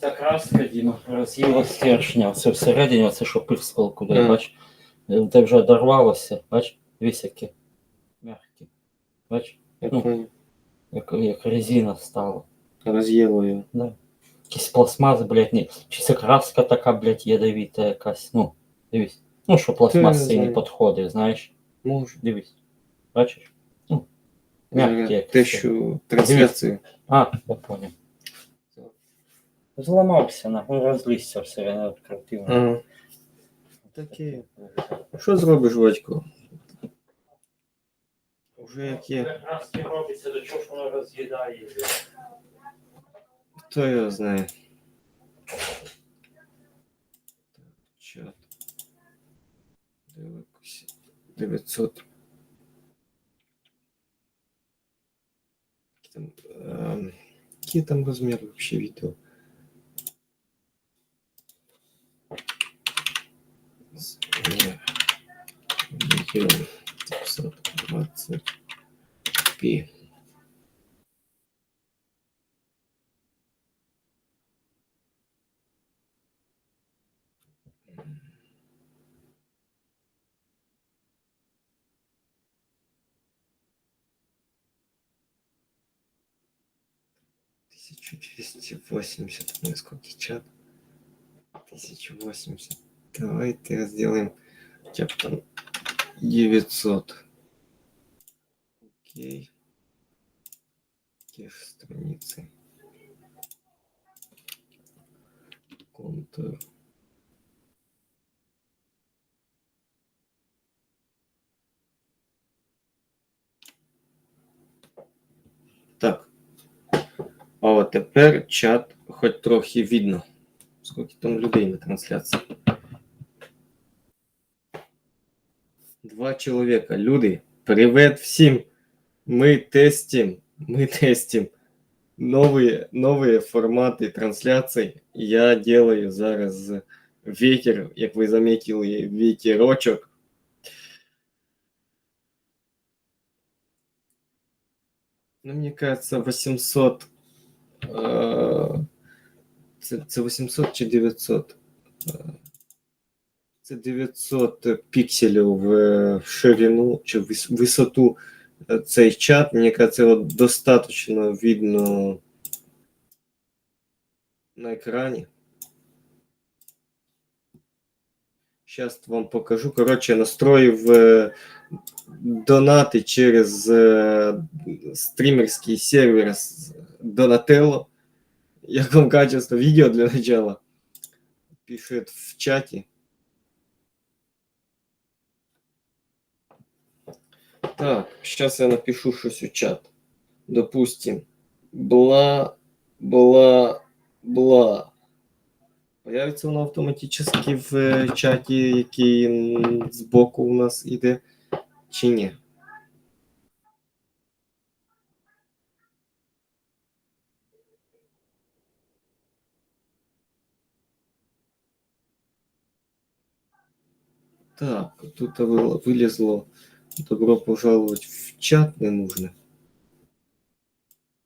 Ця краска, Діма, роз'їла стержня. Це всередині, це що пивскал куди, Ага. бач. Е, Те вже дорвалося, бач, дивись, які м'які. Бач, Ну. як, як резина стала. Роз'їло його. Да. Якийсь пластмас, блядь, не. Чи це краска така, блядь, ядовіта якась. Ну, дивись. Ну, що пластмас не цей не підходить, знаєш. Може. Дивись. Бачиш? Ну, м'які Те, що трансляцію. А, я понял. Зламався, нахуй розлізся все, відкрутив. Ага. Таке. Що зробиш, батько? Уже як є. Краски робиться, до чого ж воно роз'їдає. Хто його знає? Чат. Дивимося. 900. Які там, ем, там розмір вообще відео? Відео 920 p. Тысяча двести восемьдесят. Ну, сколько чат? Тысяча восемьдесят. Давайте сделаем там 900. Окей. Кеш страницы. Контур. Так. А от тепер чат хоч трохи видно. Скільки там людей на трансляції. Два чоловіка. Люди, привіт всім. Ми тестим, ми тестим новые, новые формати трансляцій. Я делаю зараз ветер, як ви заметили, ветерочок. Ну, мне кажется, 800 Е, Це, це 800 чи 900? Е, Це 900 пікселів в, в ширину чи в висоту е, цей чат. Мені кажется, його достатньо видно на екрані. Сейчас вам покажу. Коротше, настроїв е, донати через е, стрімерський сервер Donatello. Як вам качество видео для начала? Пишет в чате. Так, сейчас я напишу щось у чат. Допустим, бла, бла, бла. Появиться воно автоматически в е, чаті, який збоку у нас іде, чи ні? Так, тут вылезло. Добро пожаловать в чат не нужно.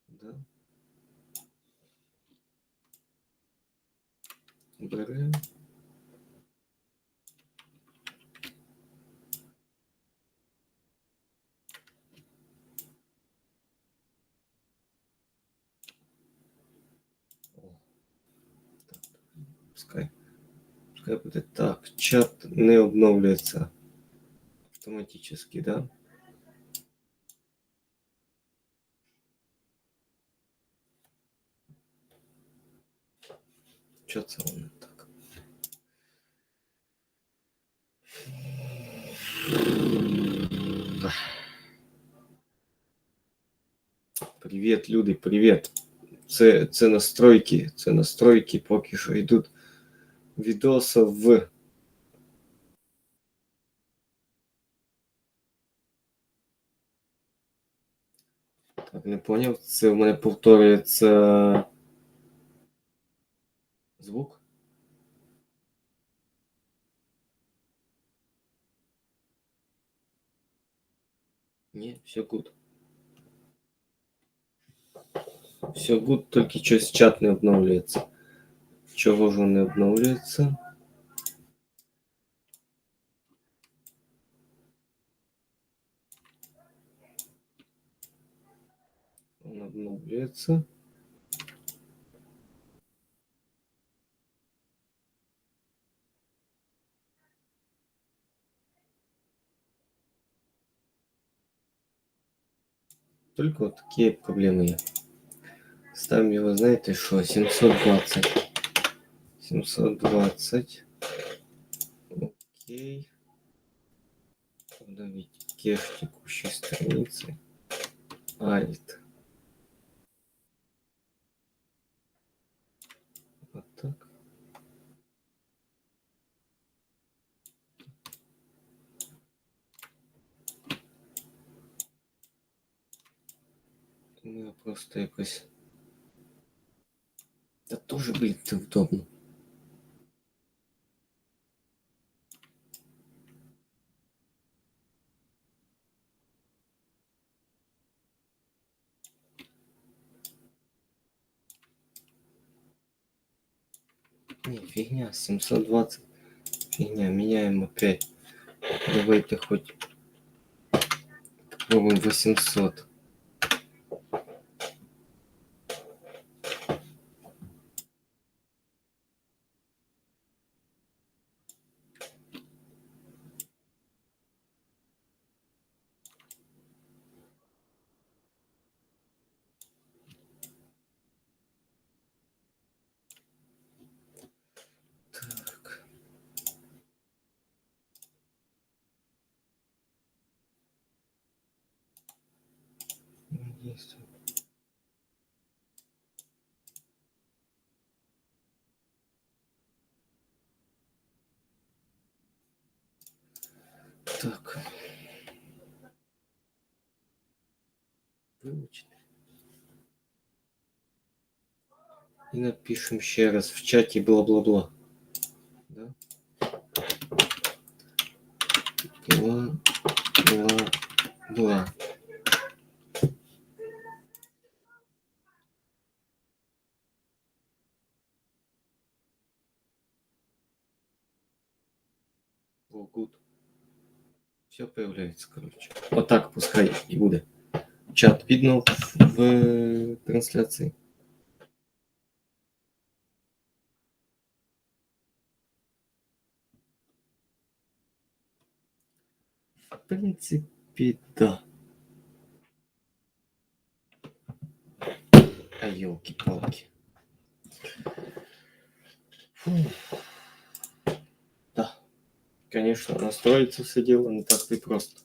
Да. Берем. Пускай. Пускай буде так. Чат не обновляється автоматически, да? Що це воно так? Привіт, люди, привіт. Це, це настройки, це настройки поки що йдуть відоса в не поняв. Це в мене повторюється звук. Ні, все гуд. Все гуд, тільки щось чат не обновлюється. Чого ж не обновлюється? открывается. Только вот такие проблеми є. Ставимо його, знаєте що, 720. 720. Окей. Обновить кеш текущей страницы. Алит. Я просто якось. Та тоже, блін, це вдобно. Не, фигня, 720. Фигня, меняем опять. Давайте хоть попробуем 800. Так. Ну, Есть. Так. И напишем еще раз в чате бла-бла-бла. Да? Бла, Все появляется, короче. Вот так пускай и буде. Чат видно в, в трансляции. В принципе, да. А елки-палки. Да. Конечно, настроиться все дело не так-то и просто.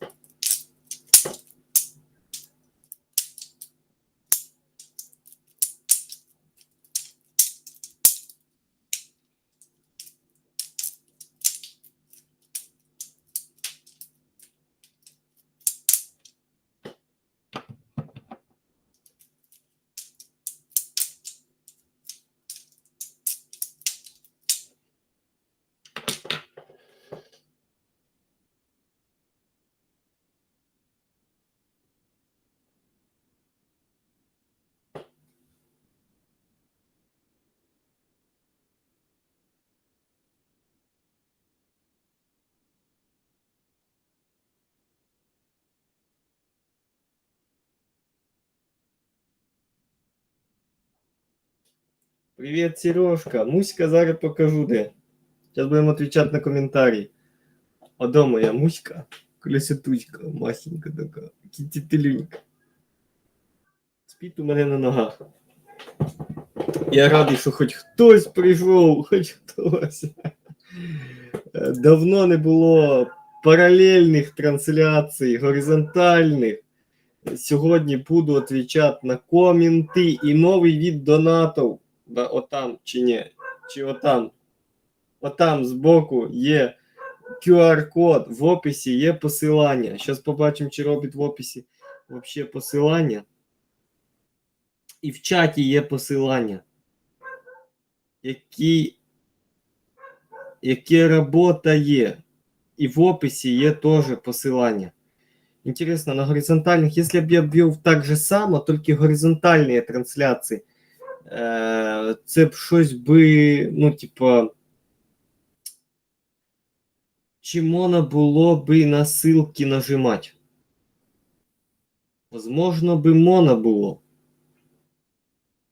Привет, Сережка. Муська зараз покажу де. Сейчас будем отвечать на комментарии. А дома я Муська, колесятучка, масенька така, кітітелюнька. Спить у мене на ногах. Я радий, що хоч хтось прийшов, хоч хтось. Давно не було паралельних трансляцій, горизонтальних. Сьогодні буду відповідати на коменти і новий від донатів Да, отам чи ні? Чи отам? Отам збоку є QR-код, в описі є посилання. Зараз побачимо, чи робить в описі взагалі посилання. І в чаті є посилання. Які, яке робота є. І в описі є теж посилання. Интересно, на горизонтальных, если бы я ввел так же само, только горизонтальные трансляции, Е, це б щось би, ну, типа. Чи можна було би на ссылки нажимати? Возможно, би можна було.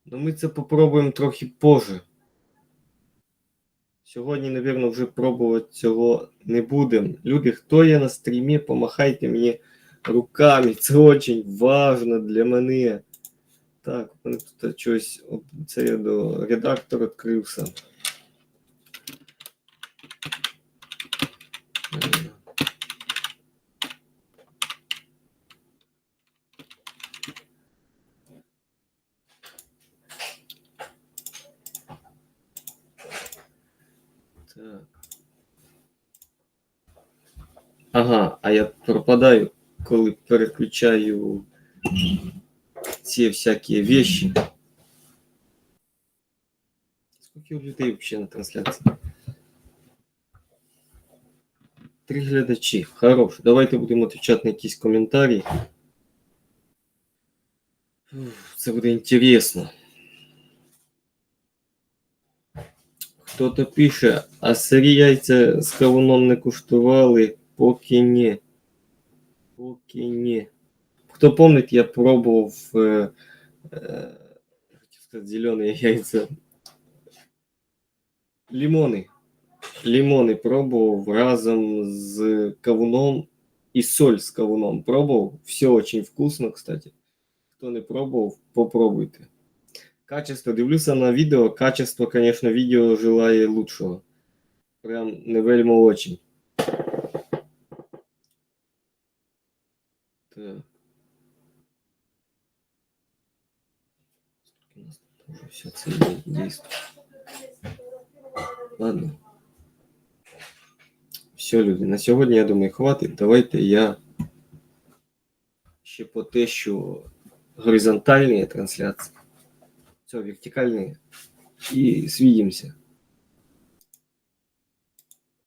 Но ми це попробуємо трохи позже. Сьогодні, напевно, вже пробувати цього не будемо. Люди, хто є на стрімі, помахайте мені руками. Це дуже важливо для мене. Так, тут щось. оп, Це я до редактора відкрився. Е. Ага, а я пропадаю, коли переключаю ці всякі вещи. Скільки у людей взагалі на трансляції? Три глядачі. Хорош. Давайте будемо відповідати на якісь коментарі. Це буде інтересно. Хто-то пише, а сирі яйця з кавуном не куштували, поки ні. Поки ні. Хто помнить, я пробував е, е, хотів сказати, зелені яйця. Лимони. Лимони пробував разом з кавуном і соль з кавуном пробував. Все очень вкусно, кстати. Хто не пробував, попробуйте. Качество. Дивлюся на відео. Качество, конечно, відео желає лучшого. Прям не вельми очень. Так. У нас тут уже все це действуют. Ладно. Все, люди, на сьогодні, я думаю, хватить. Давайте я ще потещу горизонтальні трансляції. Все, вертикальні. І свідімося.